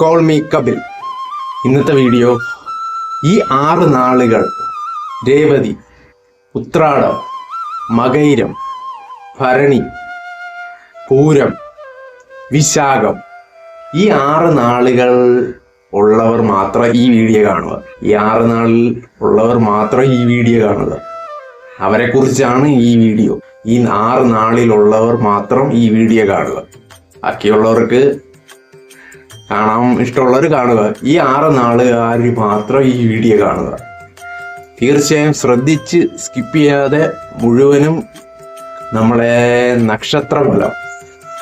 Call me Kapil ഇന്നത്തെ video ഈ ആറ് നാളുകൾ രേവതി ഉത്രാടം മകൈരം ഭരണി പൂരം വിശാഖം ഈ ആറ് നാളുകൾ ഉള്ളവർ മാത്രം ഈ വീഡിയോ കാണുക. ഈ ആറ് നാളിൽ ഉള്ളവർ മാത്രം ഈ വീഡിയോ കാണുക. അവരെ കുറിച്ചാണ് ഈ വീഡിയോ ഈ ആറ് നാളിലുള്ളവർ മാത്രം ഈ വീഡിയോ കാണുക. ബാക്കിയുള്ളവർക്ക് കാണാൻ ഇഷ്ടമുള്ളവർ കാണുക. ഈ ആറ് നാളുകാർ മാത്രം ഈ വീഡിയോ കാണുക. തീർച്ചയായും ശ്രദ്ധിച്ച് സ്കിപ്പ് ചെയ്യാതെ മുഴുവനും നമ്മളെ നക്ഷത്രഫലം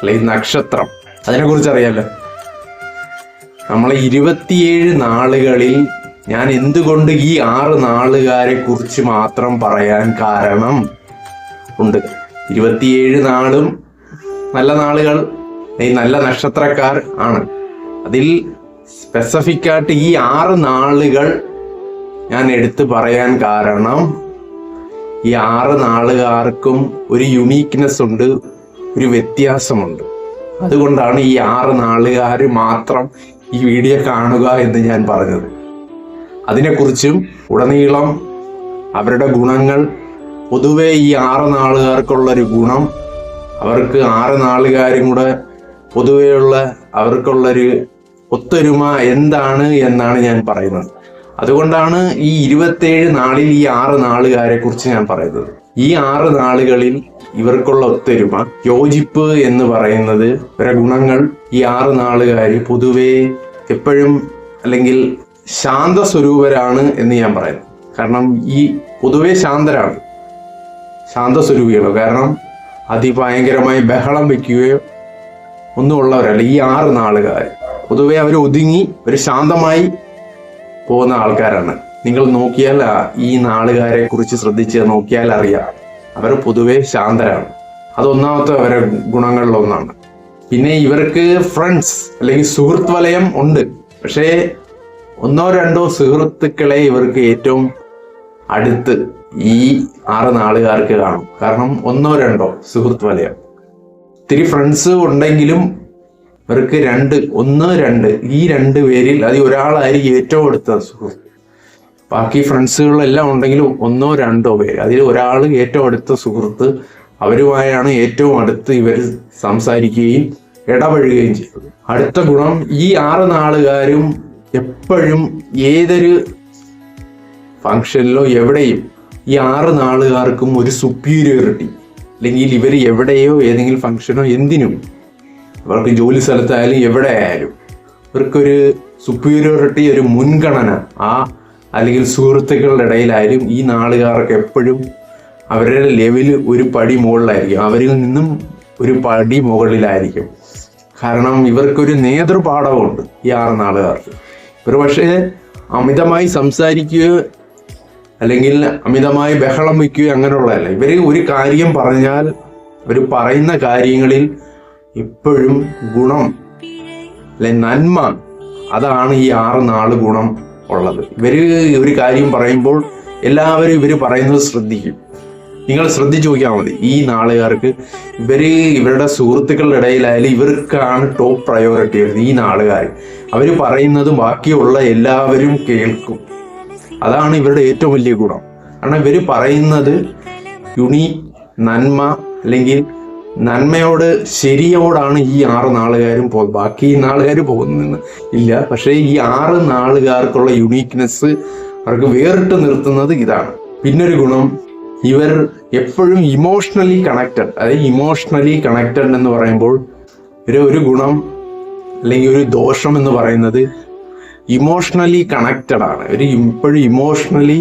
അല്ലെങ്കിൽ നക്ഷത്രം. അതിനെക്കുറിച്ച് അറിയാലോ. നമ്മളെ ഇരുപത്തിയേഴ് നാളുകളിൽ ഞാൻ എന്തുകൊണ്ട് ഈ ആറ് നാളുകാരെ കുറിച്ച് മാത്രം പറയാൻ കാരണം ഉണ്ട്. ഇരുപത്തിയേഴ് നാളും നല്ല നാളുകൾ. ഈ നല്ല നക്ഷത്രക്കാർ ആണ്. അതിൽ സ്പെസിഫിക് ആയിട്ട് ഈ ആറ് നാളുകൾ ഞാൻ എടുത്തു പറയാൻ കാരണം ഈ ആറ് നാളുകാർക്കും ഒരു യുണീക്നെസ് ഉണ്ട് ഒരു വ്യത്യാസമുണ്ട്. അതുകൊണ്ടാണ് ഈ ആറ് നാളുകാർ മാത്രം ഈ വീഡിയോ കാണുക എന്ന് ഞാൻ പറഞ്ഞത്. അതിനെക്കുറിച്ചും ഉടനീളം അവരുടെ ഗുണങ്ങൾ പൊതുവെ ഈ ആറ് നാളുകാർക്കുള്ളൊരു ഗുണം അവർക്ക് ആറ് നാളുകാരും കൂടെ പൊതുവെയുള്ള അവർക്കുള്ളൊരു ഒത്തൊരുമ എന്താണ് എന്നാണ് ഞാൻ പറയുന്നത്. അതുകൊണ്ടാണ് ഈ ഇരുപത്തേഴ് നാളിൽ ഈ ആറ് നാളുകാരെ കുറിച്ച് ഞാൻ പറയുന്നത്. ഈ ആറ് നാളുകളിൽ ഇവർക്കുള്ള ഒത്തൊരുമ യോജിപ്പ് എന്ന് പറയുന്നത് ഇവരെ ഗുണങ്ങൾ ഈ ആറ് നാളുകാർ പൊതുവെ എപ്പോഴും അല്ലെങ്കിൽ ശാന്ത സ്വരൂപരാണ് എന്ന് ഞാൻ പറയുന്നു. കാരണം ഈ പൊതുവെ ശാന്തരാണ്. ശാന്തസ്വരൂപികളോ കാരണം അതിഭയങ്കരമായി ബഹളം വെക്കുകയോ ഒന്നും ഉള്ളവരല്ല ഈ ആറ് നാളുകാർ. പൊതുവെ അവർ ഒതുങ്ങി ഒരു ശാന്തമായി പോകുന്ന ആൾക്കാരാണ്. നിങ്ങൾ നോക്കിയാൽ ഈ നാളുകാരെ കുറിച്ച് ശ്രദ്ധിച്ച് നോക്കിയാൽ അറിയാം. അവർ പൊതുവെ ശാന്തരാണ്. അതൊന്നാമത്തെ അവരെ ഗുണങ്ങളിലൊന്നാണ് പിന്നെ ഇവർക്ക് ഫ്രണ്ട്സ് അല്ലെങ്കിൽ സുഹൃത്ത് വലയം ഉണ്ട്. പക്ഷേ ഒന്നോ രണ്ടോ സുഹൃത്തുക്കളെ ഇവർക്ക് ഏറ്റവും അടുത്ത് ഈ ആറ് നാളുകാർക്ക് കാണും. കാരണം ഒന്നോ രണ്ടോ സുഹൃത്ത് വലയം. ഒത്തിരി ഫ്രണ്ട്സ് ഉണ്ടെങ്കിലും ഇവർക്ക് രണ്ട് ഒന്ന് രണ്ട് ഈ രണ്ട് പേരിൽ അത് ഒരാളായിരിക്കും ഏറ്റവും അടുത്ത സുഹൃത്ത്. ബാക്കി ഫ്രണ്ട്സുകളെല്ലാം ഉണ്ടെങ്കിലും ഒന്നോ രണ്ടോ പേര്. അതിൽ ഒരാൾ ഏറ്റവും അടുത്ത സുഹൃത്ത് അവരുമായാണ് ഏറ്റവും അടുത്ത് ഇവർ സംസാരിക്കുകയും ഇടപഴകുകയും ചെയ്യുന്നത് അടുത്ത ഗുണം ഈ ആറ് നാളുകാരും എപ്പോഴും ഏതൊരു ഫങ്ഷനിലോ എവിടെയും ഈ ആറ് നാളുകാർക്കും ഒരു സുപ്പീരിയോറിറ്റി അല്ലെങ്കിൽ ഇവർ എവിടെയോ ഏതെങ്കിലും ഫംഗ്ഷനോ എന്തിനും അവർക്ക് ജോലി സ്ഥലത്തായാലും എവിടെ ആയാലും ഇവർക്കൊരു സുപ്പീരിയോറിറ്റി ഒരു മുൻഗണന ആ അല്ലെങ്കിൽ സുഹൃത്തുക്കളുടെ ഇടയിലായാലും ഈ നാളുകാർക്ക് എപ്പോഴും അവരുടെ ലെവൽ ഒരു പടി മുകളിലായിരിക്കും. അവരിൽ നിന്നും ഒരു പടി മുകളിലായിരിക്കും. കാരണം ഇവർക്കൊരു നേതൃപാഠമുണ്ട് ഈ ആറ് നാളുകാർക്ക്. ഇവർ പക്ഷേ അമിതമായി സംസാരിക്കുകയോ അല്ലെങ്കിൽ അമിതമായി ബഹളം വയ്ക്കുകയോ അങ്ങനെയുള്ളതല്ല. ഇവർ ഒരു കാര്യം പറഞ്ഞാൽ അവർ പറയുന്ന കാര്യങ്ങളിൽ ഇപ്പോഴും ഗുണം അല്ലെ നന്മ അതാണ് ഈ ആറ് നാല് ഗുണം ഉള്ളത്. ഇവർ ഒരു കാര്യം പറയുമ്പോൾ എല്ലാവരും ഇവർ പറയുന്നത് ശ്രദ്ധിക്കും. നിങ്ങൾ ശ്രദ്ധിച്ചു നോക്കിയാൽ മതി. ഈ നാളുകാർക്ക് ഇവർ ഇവരുടെ സുഹൃത്തുക്കളുടെ ഇടയിലായാലും ഇവർക്കാണ് ടോപ്പ് പ്രയോറിറ്റി വരുന്നത് ഈ നാളുകാർ അവർ പറയുന്നത് ബാക്കിയുള്ള എല്ലാവരും കേൾക്കും. അതാണ് ഇവരുടെ ഏറ്റവും വലിയ ഗുണം. കാരണം ഇവർ പറയുന്നത് യുണീക്ക് നന്മ അല്ലെങ്കിൽ നന്മയോട് ശരിയോടാണ് ഈ ആറ് നാളുകാരും പോകുന്നത് ബാക്കി നാളുകാർ പോകുന്നെന്ന് ഇല്ല. പക്ഷേ ഈ ആറ് നാളുകാർക്കുള്ള യുണീക്നെസ് അവർക്ക് വേറിട്ട് നിർത്തുന്നത് ഇതാണ്. പിന്നൊരു ഗുണം ഇവർ എപ്പോഴും ഇമോഷണലി കണക്റ്റഡ് അതായത് ഇമോഷണലി കണക്റ്റഡ് എന്ന് പറയുമ്പോൾ ഒരു ഒരു ഗുണം അല്ലെങ്കിൽ ഒരു ദോഷം എന്ന് പറയുന്നത് ഇമോഷണലി കണക്റ്റഡ് ആണ്. ഒരു ഇപ്പോഴും ഇമോഷണലി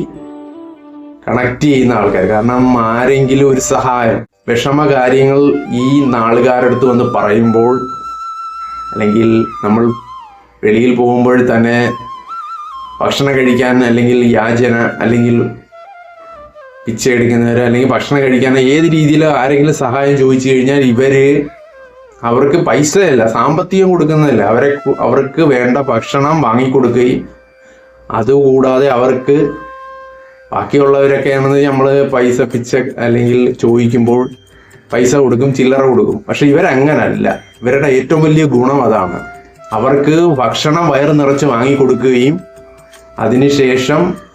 കണക്ട് ചെയ്യുന്ന ആൾക്കാർ കാരണം ആരെങ്കിലും ഒരു സഹായം വിഷമ കാര്യങ്ങൾ ഈ നാളുകാരടുത്ത് വന്ന് പറയുമ്പോൾ അല്ലെങ്കിൽ നമ്മൾ വെളിയിൽ പോകുമ്പോൾ തന്നെ ഭക്ഷണം കഴിക്കാൻ അല്ലെങ്കിൽ യാചന അല്ലെങ്കിൽ പിച്ച എടുക്കുന്നവർ അല്ലെങ്കിൽ ഭക്ഷണം കഴിക്കാൻ ഏത് രീതിയിൽ ആരെങ്കിലും സഹായം ചോദിച്ചു കഴിഞ്ഞാൽ ഇവർ അവർക്ക് പൈസയല്ല സാമ്പത്തികം കൊടുക്കുന്നതല്ല. അവരെ അവർക്ക് വേണ്ട ഭക്ഷണം വാങ്ങിക്കൊടുക്കുകയും അതുകൂടാതെ അവർക്ക് ബാക്കിയുള്ളവരൊക്കെ ആണെന്ന് നമ്മൾ പൈസ പിച്ച അല്ലെങ്കിൽ ചോദിക്കുമ്പോൾ പൈസ കൊടുക്കും ചില്ലറ കൊടുക്കും. പക്ഷെ ഇവരങ്ങനല്ല. ഇവരുടെ ഏറ്റവും വലിയ ഗുണം അതാണ്. അവർക്ക് ഭക്ഷണം വയറ് നിറച്ച് വാങ്ങിക്കൊടുക്കുകയും അതിനുശേഷം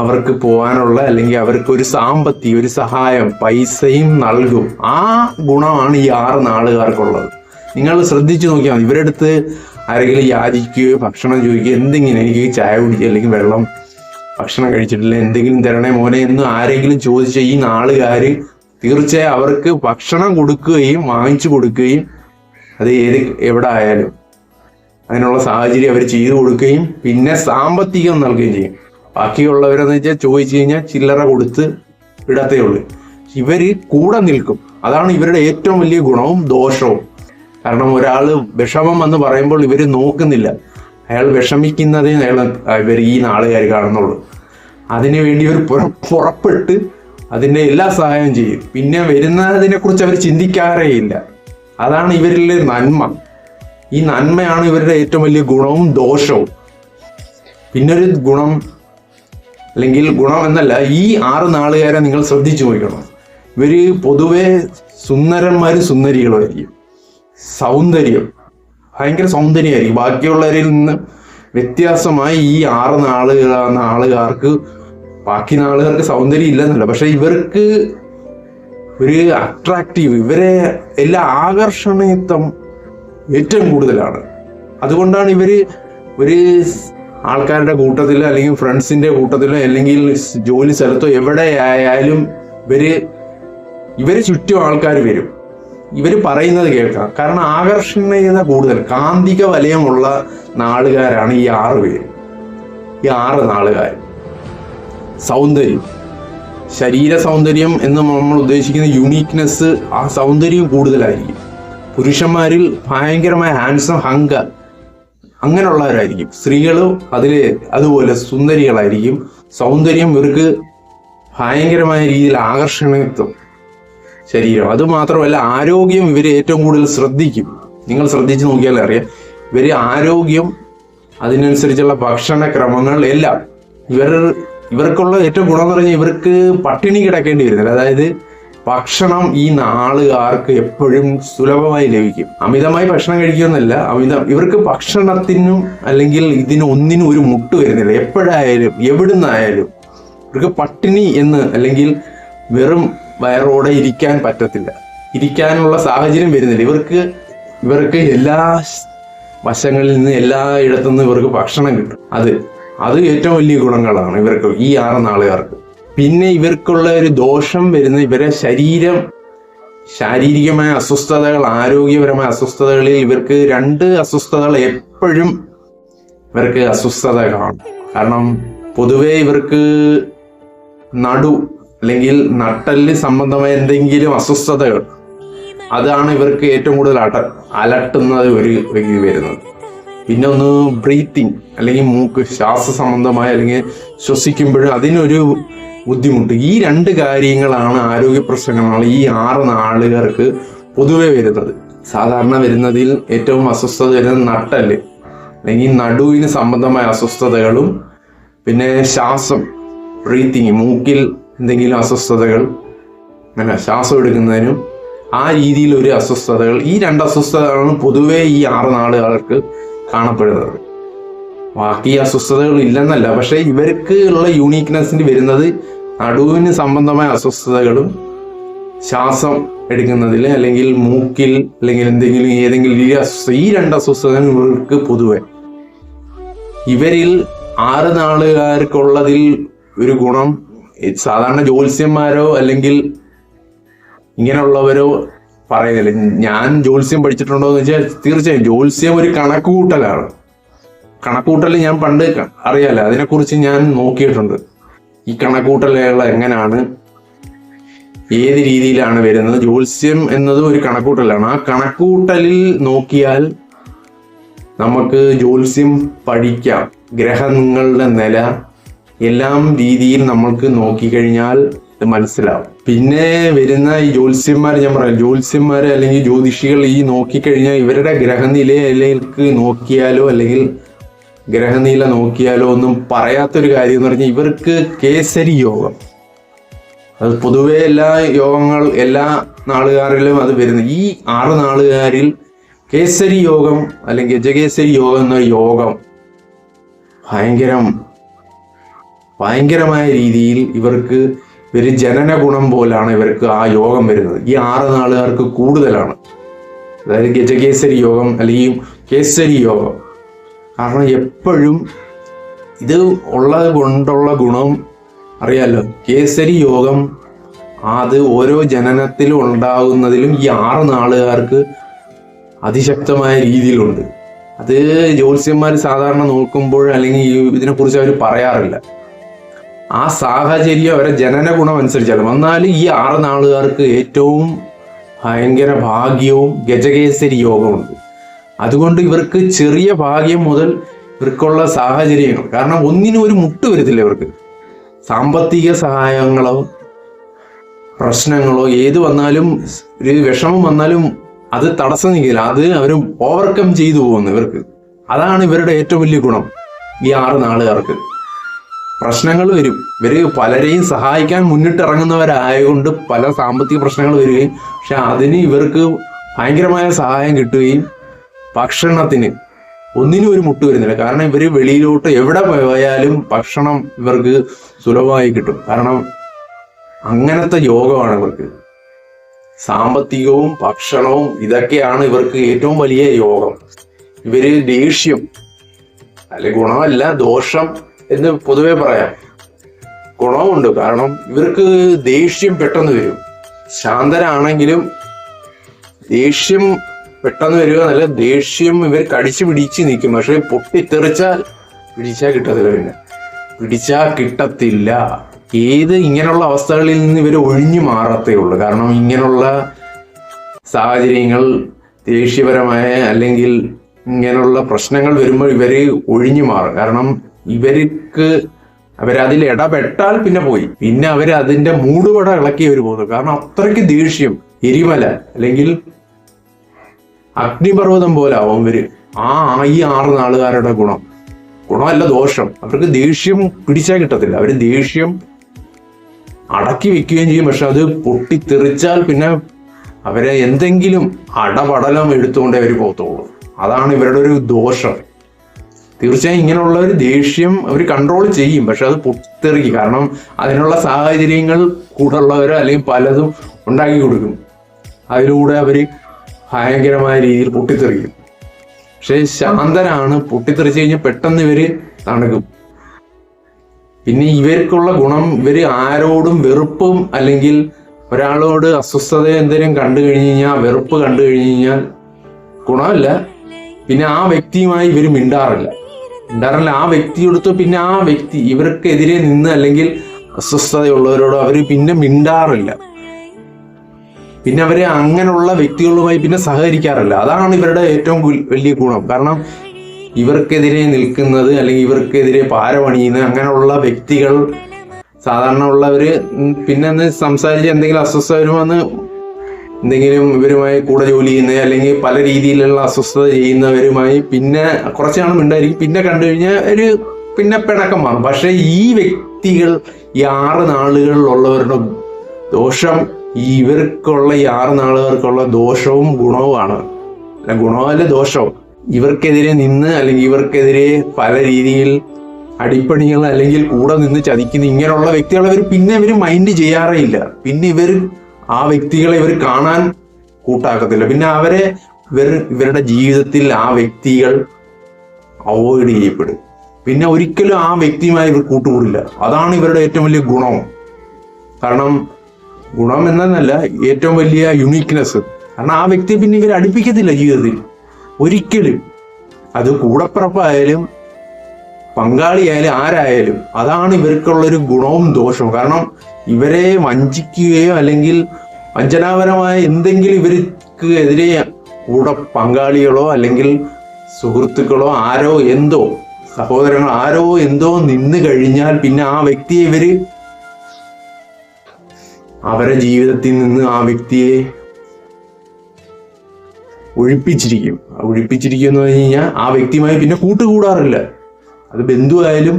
അവർക്ക് പോകാനുള്ള അല്ലെങ്കിൽ അവർക്ക് ഒരു സാമ്പത്തിക ഒരു സഹായം പൈസയും നൽകും. ആ ഗുണമാണ് ഈ ആറ് നാളുകാർക്കുള്ളത്. നിങ്ങൾ ശ്രദ്ധിച്ചു നോക്കിയാൽ ഇവരുടെ അടുത്ത് ആരെങ്കിലും യാചിക്കുകയോ ഭക്ഷണം ചോദിക്കുകയോ എന്തെങ്കിലും എനിക്ക് ചായ കുടിക്കുക അല്ലെങ്കിൽ വെള്ളം ഭക്ഷണം കഴിച്ചിട്ടില്ല എന്തെങ്കിലും തരണേ മോനെ എന്ന് ആരെങ്കിലും ചോദിച്ച ഈ നാളുകാർ തീർച്ചയായും അവർക്ക് ഭക്ഷണം കൊടുക്കുകയും വാങ്ങിച്ചു കൊടുക്കുകയും അത് ഏത് എവിടെ ആയാലും അതിനുള്ള സാഹചര്യം അവർ ചെയ്തു കൊടുക്കുകയും പിന്നെ സാമ്പത്തികം നൽകുകയും ചെയ്യും. ബാക്കിയുള്ളവരെന്ന് വെച്ചാൽ ചോദിച്ചു കഴിഞ്ഞാൽ ചില്ലറ കൊടുത്ത് ഇടത്തേ ഉള്ളൂ. ഇവർ കൂടെ നിൽക്കും. അതാണ് ഇവരുടെ ഏറ്റവും വലിയ ഗുണവും ദോഷവും. കാരണം ഒരാൾ വിഷമം എന്ന് പറയുമ്പോൾ ഇവർ നോക്കുന്നില്ല. അയാൾ വിഷമിക്കുന്നതേ അയാൾ ഇവർ ഈ നാളുകാർ കാണുന്നുള്ളൂ. അതിനു വേണ്ടി ഇവർ പുറ- പുറപ്പെട്ട് അതിന്റെ എല്ലാ സഹായവും ചെയ്യും. പിന്നെ വരുന്നതിനെ കുറിച്ച് അവർ ചിന്തിക്കാറേ ഇല്ല. അതാണ് ഇവരിലെ നന്മ. ഈ നന്മയാണ് ഇവരുടെ ഏറ്റവും വലിയ ഗുണവും ദോഷവും. പിന്നൊരു ഗുണം അല്ലെങ്കിൽ ഗുണം എന്നല്ല ഈ ആറ് നാളുകാരെ നിങ്ങൾ ശ്രദ്ധിച്ചു നോക്കണം ഇവർ പൊതുവെ സുന്ദരന്മാരും സുന്ദരികളുമായിരിക്കും സൗന്ദര്യം ഭയങ്കര സൗന്ദര്യമായിരിക്കും. ബാക്കിയുള്ളവരിൽ നിന്ന് വ്യത്യാസമായി ഈ ആറ് നാളുകൾ നാളുകാർക്ക് ബാക്കി നാളുകാർക്ക് സൗന്ദര്യം ഇല്ലെന്നല്ല. പക്ഷെ ഇവർക്ക് ഒരു അട്രാക്റ്റീവ് ഇവരെ എല്ലാ ആകർഷണീയത്വം ഏറ്റവും കൂടുതലാണ്. അതുകൊണ്ടാണ് ഇവർ ഒരു ആൾക്കാരുടെ കൂട്ടത്തിലോ അല്ലെങ്കിൽ ഫ്രണ്ട്സിന്റെ കൂട്ടത്തിലോ അല്ലെങ്കിൽ ജോലി സ്ഥലത്തോ എവിടെ ആയാലും ഇവർ ഇവർ ചുറ്റും ആൾക്കാർ വരും. ഇവർ പറയുന്നത് കേൾക്കാം. കാരണം ആകർഷണീയത കൂടുതൽ. കാന്തിക വലയമുള്ള നാളുകാരാണ് ഈ ആറ് പേര്. ഈ ആറ് നാളുകാർ. സൗന്ദര്യം. ശരീര സൗന്ദര്യം എന്ന് നമ്മൾ ഉദ്ദേശിക്കുന്ന യുണീക്നെസ് ആ സൗന്ദര്യം കൂടുതലായിരിക്കും. പുരുഷന്മാരിൽ ഭയങ്കരമായ ഹാൻസം ഹങ്ക അങ്ങനെയുള്ളവരായിരിക്കും. സ്ത്രീകളും അതിൽ അതുപോലെ സുന്ദരികളായിരിക്കും. സൗന്ദര്യം ഇവർക്ക് ഭയങ്കരമായ രീതിയിൽ ആകർഷണത്വം ശരീരം. അതുമാത്രമല്ല ആരോഗ്യം ഇവർ ഏറ്റവും കൂടുതൽ ശ്രദ്ധിക്കും. നിങ്ങൾ ശ്രദ്ധിച്ച് നോക്കിയാൽ അറിയാം. ഇവർ ആരോഗ്യം അതിനനുസരിച്ചുള്ള ഭക്ഷണ ക്രമങ്ങൾ എല്ലാം ഇവർ ഇവർക്കുള്ള ഏറ്റവും ഗുണം എന്ന് പറഞ്ഞാൽ ഇവർക്ക് പട്ടിണി കിടക്കേണ്ടി വരുന്നില്ല. അതായത് ഭക്ഷണം ഈ നാളുകാർക്ക് എപ്പോഴും സുലഭമായി ലഭിക്കും. അമിതമായി ഭക്ഷണം കഴിക്കുമെന്നല്ല അമിതം ഇവർക്ക് ഭക്ഷണത്തിനും അല്ലെങ്കിൽ ഇതിനും ഒന്നിനും ഒരു മുട്ട് വരുന്നില്ല. എപ്പോഴായാലും എവിടുന്നായാലും ഇവർക്ക് പട്ടിണി എന്ന് അല്ലെങ്കിൽ വെറും വയറോടെ ഇരിക്കാൻ പറ്റത്തില്ല. ഇരിക്കാനുള്ള സാഹചര്യം വരുന്നില്ല. ഇവർക്ക് ഇവർക്ക് എല്ലാ വശങ്ങളിൽ നിന്ന് എല്ലാ ഇടത്തുനിന്നും ഇവർക്ക് ഭക്ഷണം കിട്ടും. അത് അത് ഏറ്റവും വലിയ ഗുണങ്ങളാണ് ഇവർക്ക് ഈ ആറ് നാളുകാർക്ക്. പിന്നെ ഇവർക്കുള്ള ഒരു ദോഷം വരുന്ന ഇവരെ ശരീരം ശാരീരികമായ അസ്വസ്ഥതകൾ ആരോഗ്യപരമായ അസ്വസ്ഥതകളിൽ ഇവർക്ക് രണ്ട് അസ്വസ്ഥതകൾ എപ്പോഴും ഇവർക്ക് അസ്വസ്ഥത കാണും. കാരണം പൊതുവെ ഇവർക്ക് നടു അല്ലെങ്കിൽ നട്ടൽ സംബന്ധമായ എന്തെങ്കിലും അസ്വസ്ഥതകൾ അതാണ് ഇവർക്ക് ഏറ്റവും കൂടുതൽ അട അലട്ടുന്നത് ഒരു വരുന്നത്. പിന്നെ ഒന്ന് ബ്രീത്തിങ് അല്ലെങ്കിൽ മൂക്ക് ശ്വാസ സംബന്ധമായ അല്ലെങ്കിൽ ശ്വസിക്കുമ്പോഴും അതിനൊരു ബുദ്ധിമുട്ട്. ഈ രണ്ട് കാര്യങ്ങളാണ് ആരോഗ്യ പ്രശ്നങ്ങളാണ് ഈ ആറ് നാളുകാർക്ക് പൊതുവെ വരുന്നത്. സാധാരണ വരുന്നതിൽ ഏറ്റവും അസ്വസ്ഥത വരുന്നത് നട്ടൽ അല്ലെങ്കിൽ നടുവിന് സംബന്ധമായ അസ്വസ്ഥതകളും പിന്നെ ശ്വാസം ബ്രീത്തിങ് മൂക്കിൽ എന്തെങ്കിലും അസ്വസ്ഥതകൾ അങ്ങനെ ശ്വാസം എടുക്കുന്നതിനും ആ രീതിയിൽ ഒരു അസ്വസ്ഥതകൾ. ഈ രണ്ട് അസ്വസ്ഥതകളാണ് പൊതുവേ ഈ ആറ് നാളുകാർക്ക് കാണപ്പെടുന്നത്. ബാക്കി അസ്വസ്ഥതകൾ ഇല്ലെന്നല്ല പക്ഷെ ഇവർക്ക് ഉള്ള യൂണീക്നെസ്സിന് വരുന്നത് നടുവിന് സംബന്ധമായ അസ്വസ്ഥതകളും ശ്വാസം എടുക്കുന്നതിൽ അല്ലെങ്കിൽ മൂക്കിൽ അല്ലെങ്കിൽ എന്തെങ്കിലും ഏതെങ്കിലും ഈ അസ്വസ്ഥ ഈ രണ്ട് അസ്വസ്ഥതകൾ ഇവർക്ക് പൊതുവെ. ഇവരിൽ ആറ് നാളുകാർക്കുള്ളതിൽ ഒരു ഗുണം സാധാരണ ജ്യോത്സ്യന്മാരോ അല്ലെങ്കിൽ ഇങ്ങനെയുള്ളവരോ പറയുന്നില്ല. ഞാൻ ജ്യോത്സ്യം പഠിച്ചിട്ടുണ്ടോ എന്ന് വെച്ചാൽ തീർച്ചയായും ജ്യോത്സ്യം ഒരു കണക്കുകൂട്ടലാണ് കണക്കുകൂട്ടൽ ഞാൻ പണ്ട് അറിയാല്ല അറിയാലോ അതിനെക്കുറിച്ച് ഞാൻ നോക്കിയിട്ടുണ്ട്. ഈ കണക്കുകൂട്ടലുകൾ എങ്ങനെയാണ് ഏത് രീതിയിലാണ് വരുന്നത്? ജ്യോത്സ്യം എന്നത് ഒരു കണക്കൂട്ടലാണ്. ആ കണക്കൂട്ടലിൽ നോക്കിയാൽ നമുക്ക് ജ്യോത്സ്യം പഠിക്കാം. ഗ്രഹങ്ങളുടെ നില എല്ലാം രീതിയിൽ നമ്മൾക്ക് നോക്കിക്കഴിഞ്ഞാൽ ഇത് മനസ്സിലാവും. പിന്നെ വരുന്ന ഈ ജ്യോത്സ്യന്മാർ ഞാൻ പറയാം. ജ്യോത്സ്യന്മാർ അല്ലെങ്കിൽ ജ്യോതിഷികൾ ഈ നോക്കിക്കഴിഞ്ഞാൽ ഇവരുടെ ഗ്രഹനിലയിലേക്ക് നോക്കിയാലോ അല്ലെങ്കിൽ ഗ്രഹനില നോക്കിയാലോ ഒന്നും പറയാത്തൊരു കാര്യം എന്ന് പറഞ്ഞാൽ ഇവർക്ക് കേസരി യോഗം. അത് പൊതുവെ എല്ലാ യോഗങ്ങൾ എല്ലാ നാളുകാരിലും അത് വരുന്നു ഈ ആറ് നാളുകാരിൽ കേസരി യോഗം അല്ലെങ്കിൽ ഗജകേസരി യോഗം എന്ന യോഗം ഭയങ്കരം ഭയങ്കരമായ രീതിയിൽ ഇവർക്ക് ഒരു ജനന ഗുണം പോലാണ് ഇവർക്ക് ആ യോഗം വരുന്നത്. ഈ ആറ് നാളുകാർക്ക് കൂടുതലാണ്. അതായത് ഗജകേസരി യോഗം അല്ലെങ്കിൽ കേസരി യോഗം. കാരണം എപ്പോഴും ഇത് ഉള്ളത് കൊണ്ടുള്ള ഗുണം അറിയാലോ. കേസരി യോഗം അത് ഓരോ ജനനത്തിലും ഉണ്ടാകുന്നതിലും ഈ ആറ് നാളുകാർക്ക് അതിശക്തമായ രീതിയിലുണ്ട്. അത് ജ്യോത്സ്യന്മാർ സാധാരണ നോക്കുമ്പോൾ അല്ലെങ്കിൽ ഇതിനെക്കുറിച്ച് അവർ പറയാറില്ല. ആ സാഹചര്യം അവരെ ജനന ഗുണം അനുസരിച്ചാണ്. എന്നാലും ഈ ആറ് നാളുകാർക്ക് ഏറ്റവും ഭയങ്കര ഭാഗ്യവും ഗജകേസരി യോഗമുണ്ട്. അതുകൊണ്ട് ഇവർക്ക് ചെറിയ ഭാഗ്യം മുതൽ ഇവർക്കുള്ള സാഹചര്യങ്ങൾ. കാരണം ഒന്നിനും ഒരു മുട്ട് വരത്തില്ല ഇവർക്ക്. സാമ്പത്തിക സഹായങ്ങളോ പ്രശ്നങ്ങളോ ഏത് വന്നാലും ഒരു വിഷമം വന്നാലും അത് തടസ്സം നിൽക്കില്ല അത് അവർ ഓവർകം ചെയ്തു പോകുന്നു ഇവർക്ക്. അതാണ് ഇവരുടെ ഏറ്റവും വലിയ ഗുണം ഈ ആറ് നാളുകാർക്ക്. പ്രശ്നങ്ങൾ വരും. ഇവർ പലരെയും സഹായിക്കാൻ മുന്നിട്ടിറങ്ങുന്നവരായതുകൊണ്ട് പല സാമ്പത്തിക പ്രശ്നങ്ങൾ വരികയും പക്ഷെ അതിന് ഇവർക്ക് ഭയങ്കരമായ സഹായം കിട്ടുകയും ഭക്ഷണത്തിന് ഒന്നിനും ഒരു മുട്ട് വരുന്നില്ല. കാരണം ഇവർ വെളിയിലോട്ട് എവിടെ പോയാലും ഭക്ഷണം ഇവർക്ക് സുലഭമായി കിട്ടും. കാരണം അങ്ങനത്തെ യോഗമാണ് ഇവർക്ക്. സാമ്പത്തികവും ഭക്ഷണവും ഇതൊക്കെയാണ് ഇവർക്ക് ഏറ്റവും വലിയ യോഗം. ഇവർ ദേഷ്യം അല്ലെ ഗുണമല്ല ദോഷം എന്ന് പൊതുവെ പറയാം. ഗുണമുണ്ട് കാരണം ഇവർക്ക് ദേഷ്യം പെട്ടെന്ന് വരും. ശാന്തരാണെങ്കിലും ദേഷ്യം പെട്ടെന്ന് വരിക നല്ല ദേഷ്യം ഇവർ കടിച്ചു പിടിച്ച് നിൽക്കും. പക്ഷെ പൊട്ടിത്തെറിച്ചാൽ പിടിച്ചാൽ കിട്ടത്തില്ല പിന്നെ. പിടിച്ചാൽ കിട്ടത്തില്ല. ഏത് ഇങ്ങനെയുള്ള അവസ്ഥകളിൽ നിന്ന് ഇവർ ഒഴിഞ്ഞു മാറത്തേ ഉള്ളൂ. കാരണം ഇങ്ങനെയുള്ള സാഹചര്യങ്ങൾ ദേഷ്യപരമായ അല്ലെങ്കിൽ ഇങ്ങനെയുള്ള പ്രശ്നങ്ങൾ വരുമ്പോൾ ഇവർ ഒഴിഞ്ഞു മാറും. കാരണം ഇവർക്ക് അവരതിൽ ഇടപെട്ടാൽ പിന്നെ പോയി. പിന്നെ അവർ അതിന്റെ മൂടുപട ഇളക്കി അവർ പോകുന്നു. കാരണം അത്രയ്ക്ക് ദേഷ്യം എരിമല അല്ലെങ്കിൽ അഗ്നിപർവതം പോലെ ആവും ഇവർ. ആ ഈ ആറ് നാളുകാരുടെ ഗുണം. ഗുണമല്ല ദോഷം. അവർക്ക് ദേഷ്യം പിടിച്ചാൽ കിട്ടത്തില്ല. അവർ ദേഷ്യം അടക്കി വെക്കുകയും ചെയ്യും. പക്ഷെ അത് പൊട്ടിത്തെറിച്ചാൽ പിന്നെ അവരെ എന്തെങ്കിലും അടപടലം എടുത്തുകൊണ്ടേ അവർ പോകത്തുള്ളൂ. അതാണ് ഇവരുടെ ഒരു ദോഷം. തീർച്ചയായും ഇങ്ങനെയുള്ള ഒരു ദേഷ്യം അവർ കൺട്രോൾ ചെയ്യും. പക്ഷെ അത് പൊട്ടിത്തെറിക്കും. കാരണം അതിനുള്ള സാഹചര്യങ്ങൾ കൂടുള്ളവരോ അല്ലെങ്കിൽ പലതും ഉണ്ടാക്കി കൊടുക്കും. അതിലൂടെ അവർ ഭയങ്കരമായ രീതിയിൽ പൊട്ടിത്തെറിക്കും. പക്ഷെ ശാന്തരാണ്. പൊട്ടിത്തെറിച്ച് കഴിഞ്ഞാൽ പെട്ടെന്ന് ഇവർ തണുക്കും. പിന്നെ ഇവർക്കുള്ള ഗുണം ഇവർ ആരോടും വെറുപ്പും അല്ലെങ്കിൽ ഒരാളോട് അസ്വസ്ഥത എന്തെങ്കിലും കണ്ടു കഴിഞ്ഞു കഴിഞ്ഞാൽ വെറുപ്പ് കണ്ടു കഴിഞ്ഞു കഴിഞ്ഞാൽ ഗുണമല്ല. പിന്നെ ആ വ്യക്തിയുമായി ഇവർ മിണ്ടാറില്ല. മിണ്ടാറില്ല ആ വ്യക്തിയെടുത്ത് പിന്നെ ആ വ്യക്തി ഇവർക്കെതിരെ നിന്ന് അല്ലെങ്കിൽ അസ്വസ്ഥതയുള്ളവരോട് അവർ പിന്നെ മിണ്ടാറില്ല. പിന്നെ അവരെ അങ്ങനെയുള്ള വ്യക്തികളുമായി പിന്നെ സഹകരിക്കാറില്ല. അതാണ് ഇവരുടെ ഏറ്റവും വലിയ ഗുണം. കാരണം ഇവർക്കെതിരെ നിൽക്കുന്നത് അല്ലെങ്കിൽ ഇവർക്കെതിരെ പാരപണിയുന്നത് അങ്ങനെയുള്ള വ്യക്തികൾ സാധാരണ ഉള്ളവര് പിന്നെ സംസാരിച്ച് എന്തെങ്കിലും അസ്വസ്ഥത വരുമെന്ന് എന്തെങ്കിലും ഇവരുമായി കൂടെ ജോലി ചെയ്യുന്ന അല്ലെങ്കിൽ പല രീതിയിലുള്ള അസ്വസ്ഥത ചെയ്യുന്നവരുമായി പിന്നെ കുറച്ച് നാൾ മിണ്ടായിരിക്കും പിന്നെ കണ്ടു കഴിഞ്ഞാൽ ഒരു പിന്നെ പിണക്കം മാറും. പക്ഷെ ഈ വ്യക്തികൾ ഈ ആറ് നാളുകളിലുള്ളവരുടെ ദോഷം ഇവർക്കുള്ള ഈ ആറ് നാളുകാർക്കുള്ള ദോഷവും ഗുണവുമാണ്. അല്ല ഗുണമല്ല ദോഷവും. ഇവർക്കെതിരെ നിന്ന് അല്ലെങ്കിൽ ഇവർക്കെതിരെ പല രീതിയിൽ അടിപ്പണികൾ അല്ലെങ്കിൽ കൂടെ നിന്ന് ചതിക്കുന്ന ഇങ്ങനെയുള്ള വ്യക്തികളെ ഇവർ പിന്നെ ഇവർ മൈൻഡ് ചെയ്യാറേ ഇല്ല. പിന്നെ ഇവർ ആ വ്യക്തികളെ ഇവർ കാണാൻ കൂട്ടാക്കത്തില്ല. പിന്നെ അവരെ ഇവർ ഇവരുടെ ജീവിതത്തിൽ ആ വ്യക്തികൾ അവോയ്ഡ് ചെയ്യപ്പെടും. പിന്നെ ഒരിക്കലും ആ വ്യക്തിയുമായി ഇവർ കൂട്ടുകൂടില്ല. അതാണ് ഇവരുടെ ഏറ്റവും വലിയ ഗുണം. കാരണം ഗുണം എന്നല്ല ഏറ്റവും വലിയ യുണീക്നെസ് കാരണം ആ വ്യക്തിയെ പിന്നെ ഇവർ അടുപ്പിക്കത്തില്ല ജീവിതത്തിൽ. ഒരിക്കലും. അത് കൂടപ്പിറപ്പായാലും പങ്കാളിയായാലും ആരായാലും അതാണ് ഇവർക്കുള്ളൊരു ഗുണവും ദോഷവും. കാരണം ഇവരെ വഞ്ചിക്കുകയോ അല്ലെങ്കിൽ വഞ്ചനാപരമായ എന്തെങ്കിലും ഇവർക്ക് എതിരെ കൂടെ പങ്കാളികളോ അല്ലെങ്കിൽ സുഹൃത്തുക്കളോ ആരോ എന്തോ സഹോദരങ്ങൾ ആരോ എന്തോ നിന്ന് കഴിഞ്ഞാൽ പിന്നെ ആ വ്യക്തിയെ ഇവർ അവരെ ജീവിതത്തിൽ നിന്ന് ആ വ്യക്തിയെ ഒഴിപ്പിച്ചിരിക്കും. ഒഴിപ്പിച്ചിരിക്കും എന്ന് പറഞ്ഞു കഴിഞ്ഞാൽ ആ വ്യക്തിയുമായി പിന്നെ കൂട്ടുകൂടാറില്ല. അത് ബന്ധുവായാലും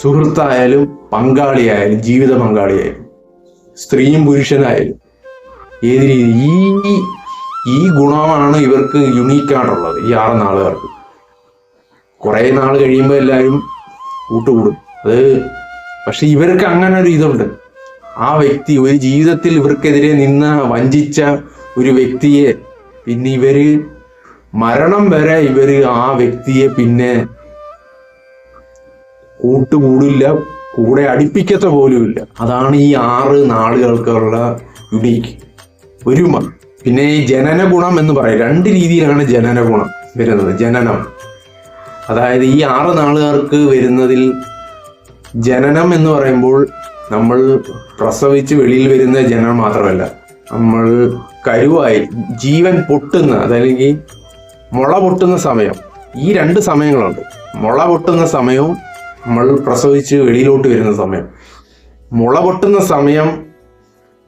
സുഹൃത്തായാലും പങ്കാളിയായാലും ജീവിത പങ്കാളിയായാലും സ്ത്രീയും പുരുഷനായാലും ഏത് രീതി ഈ ഈ ഗുണമാണ് ഇവർക്ക് യുണീക്കായിട്ടുള്ളത് ഈ ആറ് നാളുകാർക്ക്. കുറേ നാൾ കഴിയുമ്പോൾ എല്ലാവരും കൂട്ടുകൂടും. അത് പക്ഷെ ഇവർക്ക് അങ്ങനെ ഒരു ഇതുണ്ട്. ആ വ്യക്തി ഒരു ജീവിതത്തിൽ ഇവർക്കെതിരെ നിന്ന് വഞ്ചിച്ച ഒരു വ്യക്തിയെ പിന്നെ ഇവർ മരണം വരെ ഇവർ ആ വ്യക്തിയെ പിന്നെ കൂട്ടുകൂടില്ല കൂടെ അടിപ്പിക്കത്ത പോലുമില്ല. അതാണ് ഈ ആറ് നാളുകൾക്കുള്ള യുണീക്ക്. ഒരുമ പിന്നെ ഈ ജനന ഗുണം എന്ന് പറയും. രണ്ട് രീതിയിലാണ് ജനന ഗുണം വരുന്നത്. ജനനം. അതായത് ഈ ആറ് നാളുകാർക്ക് വരുന്നതിൽ ജനനം എന്ന് പറയുമ്പോൾ നമ്മൾ പ്രസവിച്ച് വെളിയിൽ വരുന്ന ജനനം മാത്രമല്ല നമ്മൾ കരുവായി ജീവൻ പൊട്ടുന്ന അതല്ലെങ്കിൽ മുള പൊട്ടുന്ന സമയം. ഈ രണ്ട് സമയങ്ങളുണ്ട്. മുള പൊട്ടുന്ന സമയവും നമ്മൾ പ്രസവിച്ച് വെളിയിലോട്ട് വരുന്ന സമയം. മുള പൊട്ടുന്ന സമയം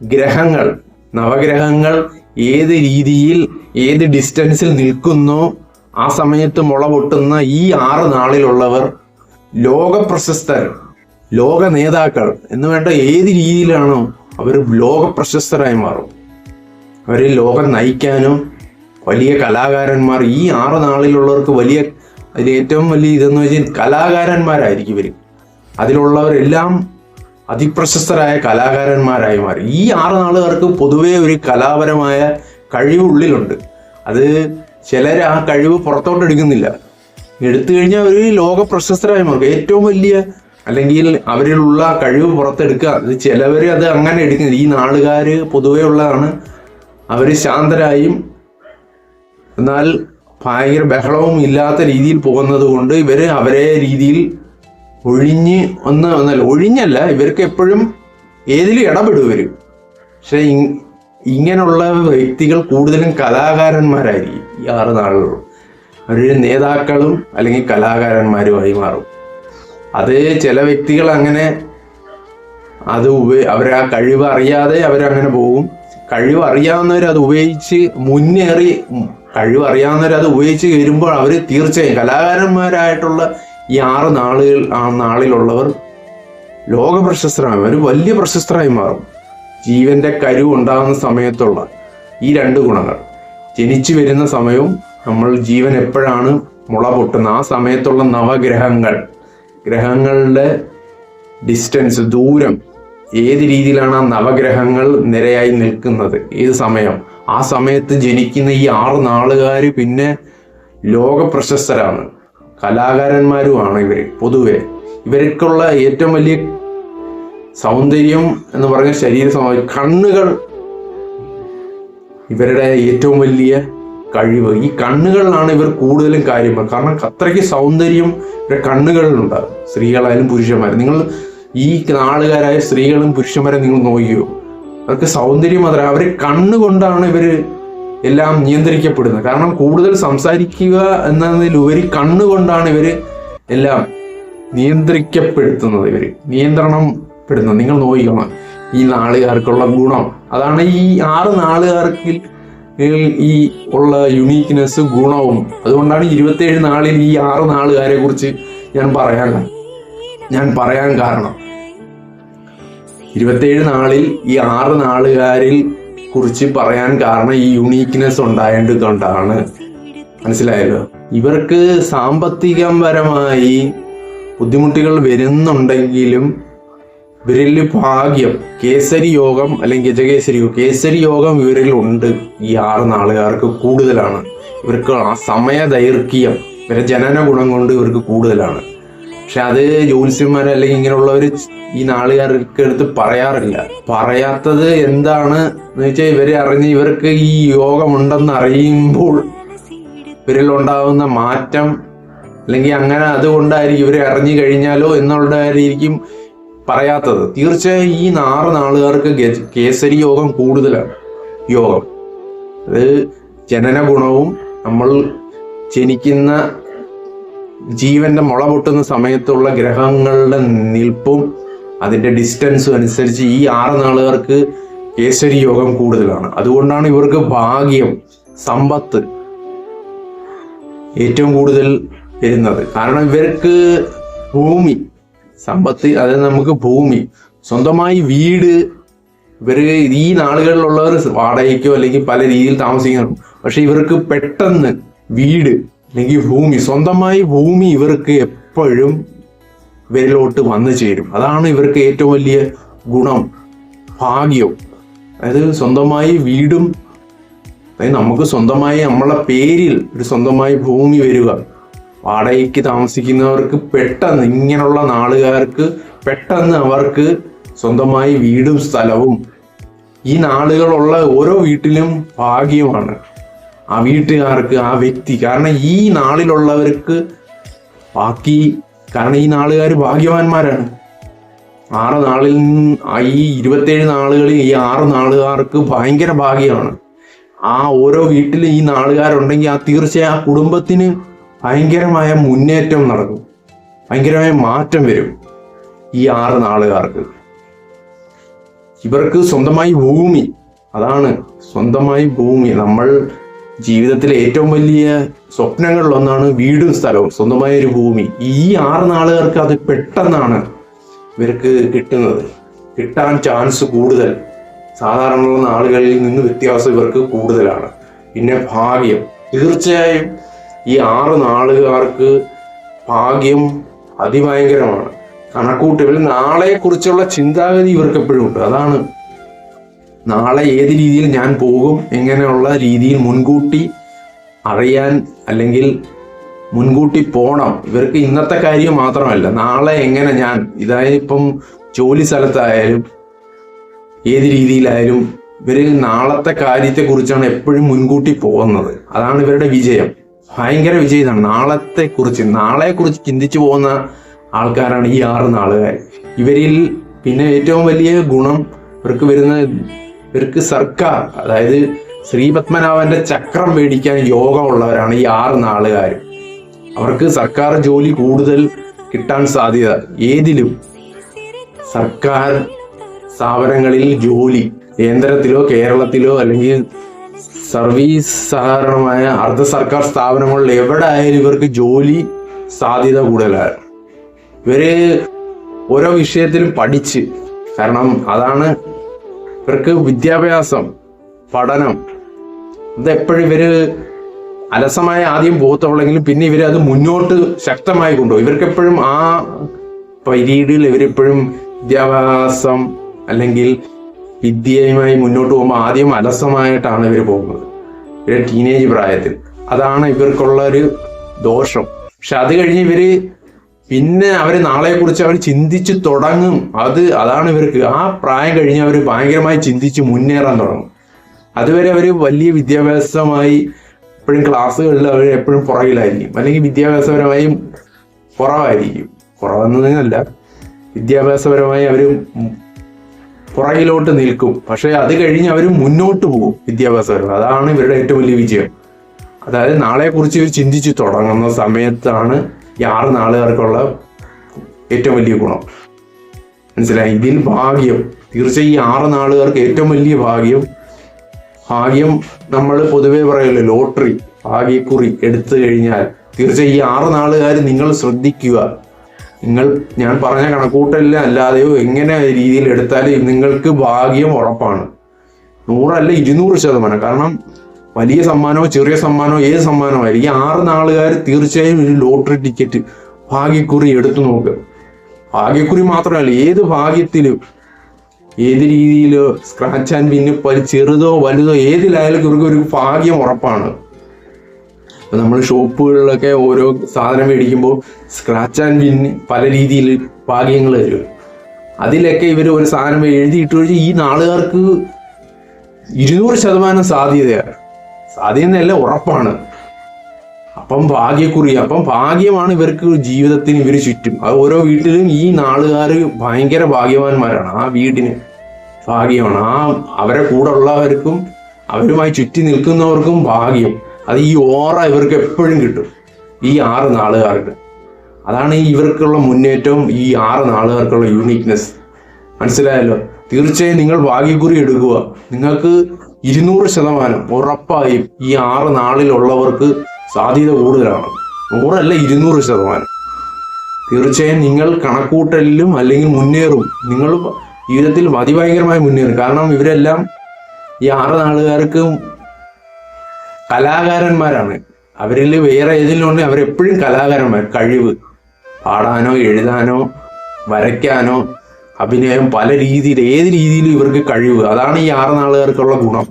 ഗ്രഹങ്ങൾ നവഗ്രഹങ്ങൾ ഏത് രീതിയിൽ ഏത് ഡിസ്റ്റൻസിൽ നിൽക്കുന്നു ആ സമയത്ത് മുള പൊട്ടുന്ന ഈ ആറ് നാളിലുള്ളവർ ലോക പ്രശസ്തർ ലോക നേതാക്കൾ എന്ന് വേണ്ട ഏത് രീതിയിലാണോ അവർ ലോക പ്രശസ്തരായി മാറും. അവരെ ലോകം നയിക്കാനും വലിയ കലാകാരന്മാർ ഈ ആറ് നാളിലുള്ളവർക്ക് വലിയ അതിൽ ഏറ്റവും വലിയ ഇതെന്ന് വെച്ചാൽ കലാകാരന്മാരായിരിക്കും ഇവർ അതിലുള്ളവരെല്ലാം അതിപ്രശസ്തരായ കലാകാരന്മാരായി മാറി. ഈ ആറ് നാളുകാർക്ക് പൊതുവേ ഒരു കലാപരമായ കഴിവ് ഉള്ളിലുണ്ട് അത് ചിലർ ആ കഴിവ് പുറത്തോട്ട് എടുക്കുന്നില്ല. എടുത്തു കഴിഞ്ഞാൽ അവർ ലോക പ്രശസ്തരായി മാറും. ഏറ്റവും വലിയ അല്ലെങ്കിൽ അവരിലുള്ള കഴിവ് പുറത്തെടുക്കുക. അത് ചിലവർ അത് അങ്ങനെ എടുക്കുന്നത് ഈ നാളുകാർ പൊതുവേ ഉള്ളതാണ്. അവർ ശാന്തരായും. എന്നാൽ ഭയങ്കര ബഹളവും ഇല്ലാത്ത രീതിയിൽ പോകുന്നത് കൊണ്ട് ഇവർ അവരെ രീതിയിൽ ഒഴിഞ്ഞ് ഒന്ന് ഒന്നല്ല ഒഴിഞ്ഞല്ല ഇവർക്ക് എപ്പോഴും ഏതിലും ഇടപെടും ഇവർ പക്ഷെ ഇങ്ങനെയുള്ള വ്യക്തികൾ കൂടുതലും കലാകാരന്മാരായിരിക്കും ഈ ആറ് നാളുകളും അവരുടെ നേതാക്കളും അല്ലെങ്കിൽ കലാകാരന്മാരുമായി മാറും. അത് ചില വ്യക്തികൾ അങ്ങനെ അത് ഉപ അവർ ആ കഴിവ് അറിയാതെ അവരങ്ങനെ പോകും. കഴിവ് അറിയാവുന്നവർ അത് ഉപയോഗിച്ച് മുന്നേറി ഉം, കഴിവ് അത് ഉപയോഗിച്ച് വരുമ്പോൾ അവർ തീർച്ചയായും കലാകാരന്മാരായിട്ടുള്ള ഈ ആറ് നാളുകൾ ആ നാളിലുള്ളവർ ലോക പ്രശസ്തരായി അവർ വലിയ പ്രശസ്തരായി മാറും. ജീവന്റെ കരുവ് ഉണ്ടാകുന്ന സമയത്തുള്ള ഈ രണ്ട് ഗുണങ്ങൾ. ജനിച്ചു വരുന്ന സമയവും നമ്മൾ ജീവൻ എപ്പോഴാണ് മുള പൊട്ടുന്നത്? ആ സമയത്തുള്ള നവഗ്രഹങ്ങൾ. ഗ്രഹങ്ങളുടെ ഡിസ്റ്റൻസ് ദൂരം. ഏത് രീതിയിലാണ് ആ നവഗ്രഹങ്ങൾ നിരയായി നിൽക്കുന്നത്? ഏത് സമയം? ആ സമയത്ത് ജനിക്കുന്ന ഈ ആറ് നാളുകാർ പിന്നെ ലോക പ്രശസ്തരാണ് കലാകാരന്മാരുമാണ് ഇവർ പൊതുവെ. ഇവർക്കുള്ള ഏറ്റവും വലിയ സൗന്ദര്യം എന്ന് പറഞ്ഞ ശരീര കണ്ണുകൾ ഇവരുടെ ഏറ്റവും വലിയ കഴിവ്. ഈ കണ്ണുകളിലാണ് ഇവർ കൂടുതലും കാര്യം കാരണം അത്രയ്ക്ക് സൗന്ദര്യം ഇവരുടെ കണ്ണുകളിലുണ്ടാകും സ്ത്രീകളായാലും പുരുഷന്മാരും. നിങ്ങൾ ഈ നാളുകാരായ സ്ത്രീകളും പുരുഷന്മാരെ നിങ്ങൾ നോക്കിയോ? അവർക്ക് സൗന്ദര്യം മാത്രമല്ല അവർ കണ്ണുകൊണ്ടാണ് ഇവർ എല്ലാം നിയന്ത്രിക്കപ്പെടുന്നത്. കാരണം കൂടുതൽ സംസാരിക്കുക എന്നതിലുപരി കണ്ണുകൊണ്ടാണ് ഇവർ എല്ലാം നിയന്ത്രിക്കപ്പെടുത്തുന്നത് ഇവർ നിയന്ത്രണം പെടുന്നത് നിങ്ങൾ നോക്കിക്കണം. ഈ നാളുകാർക്കുള്ള ഗുണം. അതാണ് ഈ ആറ് നാളുകാർക്ക് ഈ ഉള്ള യുണീക്ക്നെസ് ഗുണവും. അതുകൊണ്ടാണ് ഇരുപത്തേഴ് നാളിൽ ഈ ആറ് നാളുകാരെ കുറിച്ച് ഞാൻ പറയാൻ ഞാൻ പറയാൻ കാരണം. ഇരുപത്തേഴ് നാളിൽ ഈ ആറ് നാളുകാരിൽ കുറിച്ച് പറയാൻ കാരണം ഈ യുണീക്ക്നെസ് ഉണ്ടായതുകൊണ്ടാണ്. മനസ്സിലായല്ലോ? ഇവർക്ക് സാമ്പത്തികപരമായി ബുദ്ധിമുട്ടുകൾ വരുന്നുണ്ടെങ്കിലും ഇവരിൽ ഭാഗ്യം കേസരി യോഗം അല്ലെങ്കിൽ ഗജകേസരി യോഗം കേസരി യോഗം ഇവരിൽ ഉണ്ട്. ഈ ആറ് നാളുകാർക്ക് കൂടുതലാണ്. ഇവർക്ക് ആ സമയ ദൈർഘ്യം ഇവരെ ജനന ഗുണം കൊണ്ട് ഇവർക്ക് കൂടുതലാണ്. പക്ഷെ അത് ജ്യോത്സ്യന്മാർ അല്ലെങ്കിൽ ഇങ്ങനെയുള്ളവർ ഈ നാളുകാർക്ക് എടുത്ത് പറയാറില്ല. പറയാത്തത് എന്താണ് എന്ന് വെച്ചാൽ ഇവരെ അറിഞ്ഞ് ഇവർക്ക് ഈ യോഗമുണ്ടെന്ന് അറിയുമ്പോൾ ഇവരിൽ ഉണ്ടാകുന്ന മാറ്റം അല്ലെങ്കിൽ അങ്ങനെ അതുകൊണ്ടായിരിക്കും ഇവരെ അറിഞ്ഞു കഴിഞ്ഞാലോ എന്നുള്ളതായിരിക്കും പറയാത്തത്. തീർച്ചയായും ഈ നാറ് നാളുകാർക്ക് കേസരി യോഗം കൂടുതലാണ്. യോഗം. അത് ജനന ഗുണവും നമ്മൾ ജനിക്കുന്ന ജീവന്റെ മുള പൊട്ടുന്ന സമയത്തുള്ള ഗ്രഹങ്ങളുടെ നിൽപ്പും അതിന്റെ ഡിസ്റ്റൻസും അനുസരിച്ച് ഈ ആറ് നാളുകാർക്ക് കേസരി യോഗം കൂടുതലാണ്. അതുകൊണ്ടാണ് ഇവർക്ക് ഭാഗ്യം സമ്പത്ത് ഏറ്റവും കൂടുതൽ വരുന്നത്. കാരണം ഇവർക്ക് ഭൂമി സമ്പത്ത് അതായത് നമുക്ക് ഭൂമി. സ്വന്തമായി വീട് ഇവർ ഈ നാളുകളിലുള്ളവർ വാടകയ്ക്കോ അല്ലെങ്കിൽ പല രീതിയിൽ താമസിക്കുന്നു. പക്ഷെ ഇവർക്ക് പെട്ടെന്ന് വീട് അല്ലെങ്കിൽ ഭൂമി സ്വന്തമായി ഭൂമി ഇവർക്ക് എപ്പോഴും ഇവരിലോട്ട് വന്നു ചേരും. അതാണ് ഇവർക്ക് ഏറ്റവും വലിയ ഗുണം ഭാഗ്യവും അതായത് സ്വന്തമായി വീടും അതായത് നമുക്ക് സ്വന്തമായി നമ്മളെ പേരിൽ ഒരു സ്വന്തമായി ഭൂമി വരിക. വാടകയ്ക്ക് താമസിക്കുന്നവർക്ക് പെട്ടെന്ന് ഇങ്ങനെയുള്ള നാളുകാർക്ക് പെട്ടെന്ന് അവർക്ക് സ്വന്തമായി വീടും സ്ഥലവും ഈ നാളുകളുള്ള ഓരോ വീട്ടിലും ഭാഗ്യമാണ്. ആ വീട്ടുകാർക്ക് ആ വ്യക്തി. കാരണം ഈ നാളിലുള്ളവർക്ക് ബാക്കി കാരണം ഈ നാളുകാർ ഭാഗ്യവാന്മാരാണ്. ആറ് നാളിൽ നിന്ന് ഈ ഇരുപത്തേഴ് നാളുകളിൽ ഈ ആറ് നാളുകാർക്ക് ഭയങ്കര ഭാഗ്യമാണ്. ആ ഓരോ വീട്ടിലും ഈ നാളുകാരുണ്ടെങ്കിൽ ആ തീർച്ചയായും ആ കുടുംബത്തിന് ഭയങ്കരമായ മുന്നേറ്റം നടക്കും. ഭയങ്കരമായ മാറ്റം വരും ഈ ആറ് നാളുകാർക്ക്. ഇവർക്ക് സ്വന്തമായി ഭൂമി. അതാണ് സ്വന്തമായി ഭൂമി. നമ്മൾ ജീവിതത്തിലെ ഏറ്റവും വലിയ സ്വപ്നങ്ങളിലൊന്നാണ് വീടും സ്ഥലവും സ്വന്തമായ ഒരു ഭൂമി. ഈ ആറ് നാളുകാർക്ക് അത് പെട്ടെന്നാണ് ഇവർക്ക് കിട്ടുന്നത്. കിട്ടാൻ ചാൻസ് കൂടുതൽ. സാധാരണ നാളുകളിൽ നിന്ന് വ്യത്യാസം ഇവർക്ക് കൂടുതലാണ്. പിന്നെ ഭാഗ്യം. തീർച്ചയായും ഈ ആറ് നാളുകാർക്ക് ഭാഗ്യം അതിഭയങ്കരമാണ്. കണക്കൂട്ടുകൾ നാളെ കുറിച്ചുള്ള ചിന്താഗതി ഇവർക്ക് എപ്പോഴും ഉണ്ട്. അതാണ് നാളെ ഏത് രീതിയിൽ ഞാൻ പോകും എങ്ങനെയുള്ള രീതിയിൽ മുൻകൂട്ടി അറിയാൻ അല്ലെങ്കിൽ മുൻകൂട്ടി പോണം? ഇവർക്ക് ഇന്നത്തെ കാര്യം മാത്രമല്ല നാളെ എങ്ങനെ ഞാൻ ഇതായത് ജോലി സ്ഥലത്തായാലും ഏത് രീതിയിലായാലും ഇവർ നാളത്തെ കാര്യത്തെ കുറിച്ചാണ് എപ്പോഴും മുൻകൂട്ടി പോകുന്നത്. അതാണ് ഇവരുടെ വിജയം. ഭയങ്കര വിജയമാണ്. നാളത്തെ കുറിച്ച് നാളെ കുറിച്ച് ചിന്തിച്ചു പോകുന്ന ആൾക്കാരാണ് ഈ ആറ് നാളുകാർ. ഇവരിൽ പിന്നെ ഏറ്റവും വലിയ ഗുണം ഇവർക്ക് വരുന്ന ഇവർക്ക് സർക്കാർ അതായത് ശ്രീപത്മനാഭന്റെ ചക്രം മേടിക്കാൻ യോഗമുള്ളവരാണ് ഈ ആറ് നാളുകാരും. അവർക്ക് സർക്കാർ ജോലി കൂടുതൽ കിട്ടാൻ സാധ്യത ഏതിലും. സർക്കാർ സ്ഥാപനങ്ങളിൽ ജോലി കേന്ദ്രത്തിലോ കേരളത്തിലോ അല്ലെങ്കിൽ സർവീസ് സാധാരണമായ അർദ്ധ സർക്കാർ സ്ഥാപനങ്ങളിൽ എവിടെ ആയാലും ഇവർക്ക് ജോലി സാധ്യത കൂടുതലാണ്. ഇവർ ഓരോ വിഷയത്തിലും പഠിച്ച് കാരണം അതാണ് ഇവർക്ക് വിദ്യാഭ്യാസം പഠനം ഇതെപ്പോഴും ഇവർ അലസമായ ആദ്യം പോകത്തുള്ളെങ്കിലും പിന്നെ ഇവർ അത് മുന്നോട്ട് ശക്തമായി കൊണ്ടുപോകും. ഇവർക്ക് എപ്പോഴും ആ പരീഡിൽ ഇവരെപ്പോഴും വിദ്യാഭ്യാസം അല്ലെങ്കിൽ വിദ്യയുമായി മുന്നോട്ട് പോകുമ്പോൾ ആദ്യം അലസമായിട്ടാണ് ഇവർ പോകുന്നത്. ഇവരെ ടീനേജ് പ്രായത്തിൽ. അതാണ് ഇവർക്കുള്ള ഒരു ദോഷം. പക്ഷെ അത് കഴിഞ്ഞ് ഇവർ പിന്നെ അവർ നാളെ കുറിച്ച് അവർ ചിന്തിച്ച് തുടങ്ങും. അത് അതാണ് ഇവർക്ക്. ആ പ്രായം കഴിഞ്ഞ് അവർ ഭയങ്കരമായി ചിന്തിച്ച് മുന്നേറാൻ തുടങ്ങും. അതുവരെ അവർ വലിയ വിദ്യാഭ്യാസമായി എപ്പോഴും ക്ലാസ്സുകളിൽ അവർ എപ്പോഴും പുറകിലായിരിക്കും. അല്ലെങ്കിൽ വിദ്യാഭ്യാസപരമായും കുറവായിരിക്കും. കുറവെന്നതല്ല വിദ്യാഭ്യാസപരമായി അവർ പുറകിലോട്ട് നിൽക്കും. പക്ഷെ അത് കഴിഞ്ഞ് അവർ മുന്നോട്ട് പോകും വിദ്യാഭ്യാസപരമായി. അതാണ് ഇവരുടെ ഏറ്റവും വലിയ വിജയം. അതായത് നാളെ കുറിച്ച് ഇവർ ചിന്തിച്ച് തുടങ്ങുന്ന സമയത്താണ് ഈ ആറ് നാളുകാർക്കുള്ള ഏറ്റവും വലിയ ഗുണം. മനസ്സിലായി? ഇതിൽ ഭാഗ്യം. തീർച്ചയായും ഈ ആറ് നാളുകാർക്ക് ഏറ്റവും വലിയ ഭാഗ്യം. ഭാഗ്യം നമ്മൾ പൊതുവേ പറയല്ലോ ലോട്ടറി ഭാഗ്യക്കുറി എടുത്തു കഴിഞ്ഞാൽ തീർച്ചയായും ഈ ആറ് നാളുകാർ നിങ്ങൾ ശ്രദ്ധിക്കുക. നിങ്ങൾ ഞാൻ പറഞ്ഞ കണക്കൂട്ടലിൽ അല്ലാതെയോ എങ്ങനെ രീതിയിൽ എടുത്താലും നിങ്ങൾക്ക് ഭാഗ്യം ഉറപ്പാണ്. നൂറല്ല ഇരുന്നൂറ് ശതമാനം. കാരണം വലിയ സമ്മാനമോ ചെറിയ സമ്മാനമോ ഏത് സമ്മാനമായിരിക്കും ആറ് നാളുകാർ തീർച്ചയായും ഒരു ലോട്ടറി ടിക്കറ്റ് ഭാഗ്യക്കുറി എടുത്തു നോക്കുക ഭാഗ്യക്കുറി മാത്രമല്ല ഏത് ഭാഗ്യത്തിലും ഏത് രീതിയിലോ സ്ക്രാച്ച് ആൻഡ് പിന്നെ പരി ചെറുതോ വലുതോ ഏതിലായാലും ഇവർക്ക് ഒരു ഭാഗ്യം ഉറപ്പാണ്. ഇപ്പൊ നമ്മൾ ഷോപ്പുകളിലൊക്കെ ഓരോ സാധനം മേടിക്കുമ്പോൾ സ്ക്രാച്ച് ആൻഡ് വിൻ പല രീതിയിൽ ഭാഗ്യങ്ങൾ തരും. അതിലൊക്കെ ഇവർ ഒരു സാധനം എഴുതിയിട്ട് ഈ നാളുകാർക്ക് ഇരുന്നൂറ് ശതമാനം സാധ്യതയാണ്. സാധ്യതയല്ല ഉറപ്പാണ്. അപ്പം ഭാഗ്യക്കുറി അപ്പം ഭാഗ്യമാണ് ഇവർക്ക് ജീവിതത്തിന് ഇവർ ചുറ്റും. അത് ഓരോ വീട്ടിലും ഈ നാളുകാർ ഭയങ്കര ഭാഗ്യവാന്മാരാണ്. ആ വീടിന് ഭാഗ്യമാണ്. ആ അവരെ കൂടെ ഉള്ളവർക്കും അവരുമായി ചുറ്റി നിൽക്കുന്നവർക്കും ഭാഗ്യം. അത് ഈ ഓറ ഇവർക്ക് എപ്പോഴും കിട്ടും. ഈ ആറ് നാളുകാർക്ക്. അതാണ് ഇവർക്കുള്ള മുന്നേറ്റവും ഈ ആറ് നാളുകാർക്കുള്ള യൂണിക്നെസ് മനസ്സിലായല്ലോ? തീർച്ചയായും നിങ്ങൾ ഭാഗ്യക്കുറി എടുക്കുക. നിങ്ങൾക്ക് ഇരുന്നൂറ് ശതമാനം ഉറപ്പായും ഈ ആറ് നാളിലുള്ളവർക്ക് സാധ്യത കൂടുതലാണ്. നൂറല്ല ഇരുന്നൂറ് ശതമാനം. തീർച്ചയായും നിങ്ങൾ കണക്കൂട്ടലിലും അല്ലെങ്കിൽ മുന്നേറും. നിങ്ങൾ ജീവിതത്തിൽ അതിഭയങ്കരമായി മുന്നേറും. കാരണം ഇവരെല്ലാം ഈ ആറ് നാളുകാർക്ക് കലാകാരന്മാരാണ്. അവരിൽ വേറെ ഏതിലുണ്ട് അവരെപ്പോഴും കലാകാരന്മാർ. കഴിവ്. പാടാനോ എഴുതാനോ വരയ്ക്കാനോ അഭിനയം പല രീതിയിൽ ഏത് രീതിയിലും ഇവർക്ക് കഴിവ്. അതാണ് ഈ ആറ് നാളുകാർക്കുള്ള ഗുണം.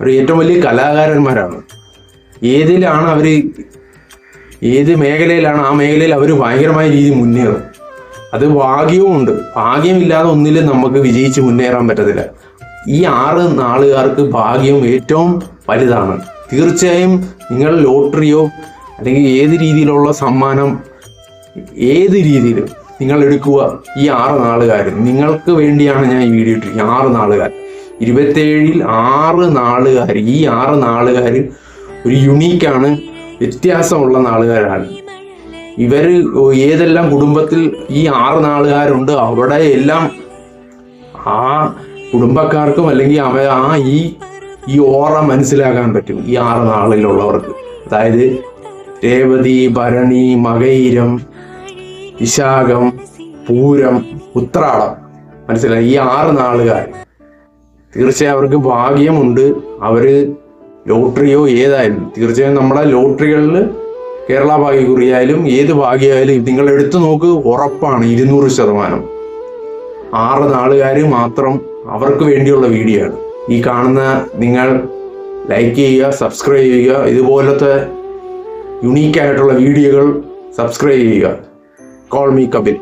അവർ ഏറ്റവും വലിയ കലാകാരന്മാരാണ്. ഏതിലാണ് അവർ ഏത് മേഖലയിലാണ് ആ മേഖലയിൽ അവർ ഭയങ്കരമായ രീതി മുന്നേറും. അത് ഭാഗ്യവും ഉണ്ട്. ഭാഗ്യമില്ലാതെ ഒന്നിലും നമുക്ക് വിജയിച്ച് മുന്നേറാൻ പറ്റത്തില്ല. ഈ ആറ് നാളുകാർക്ക് ഭാഗ്യം ഏറ്റവും വലുതാണ്. തീർച്ചയായും നിങ്ങൾ ലോട്ടറിയോ അല്ലെങ്കിൽ ഏത് രീതിയിലുള്ള സമ്മാനം ഏത് രീതിയിലും നിങ്ങൾ എടുക്കുക. ഈ ആറ് നാളുകാർ നിങ്ങൾക്ക് വേണ്ടിയാണ് ഞാൻ ഈ വീഡിയോ ഇട്ടിരിക്കുന്നത്. ആറ് നാളുകാർ ഇരുപത്തേഴിൽ ആറ് നാളുകാർ ഈ ആറ് നാളുകാർ ഒരു യുണീക്കാണ് വ്യത്യാസമുള്ള നാളുകാരാണ്. ഇവർ ഏതെല്ലാം കുടുംബത്തിൽ ഈ ആറ് നാളുകാരുണ്ട് അവിടെ എല്ലാം ആ കുടുംബക്കാർക്കും അല്ലെങ്കിൽ അവ ആ ഈ ഈ ഓറ മനസ്സിലാക്കാൻ പറ്റും ഈ ആറ് നാളിലുള്ളവർക്ക്. അതായത് രേവതി ഭരണി മകയിരം വിശാഖം പൂരം ഉത്രാടം. മനസ്സിലായി? ഈ ആറ് നാളുകാർ. തീർച്ചയായും അവർക്ക് ഭാഗ്യമുണ്ട്. അവർ ലോട്ടറിയോ ഏതായാലും തീർച്ചയായും നമ്മുടെ ലോട്ടറികളിൽ കേരള ഭാഗ്യക്കുറിയായാലും ഏത് ഭാഗ്യമായാലും നിങ്ങൾ എടുത്തു നോക്ക് ഉറപ്പാണ് ഇരുന്നൂറ് ശതമാനം. ആറ് നാളുകാർ മാത്രം അവർക്ക് വേണ്ടിയുള്ള വീഡിയോ ആണ്. ഈ കാണുന്ന നിങ്ങൾ ലൈക്ക് ചെയ്യുക സബ്സ്ക്രൈബ് ചെയ്യുക ഇതുപോലത്തെ യുണീക്കായിട്ടുള്ള വീഡിയോകൾ സബ്സ്ക്രൈബ് ചെയ്യുക. Call me Kapil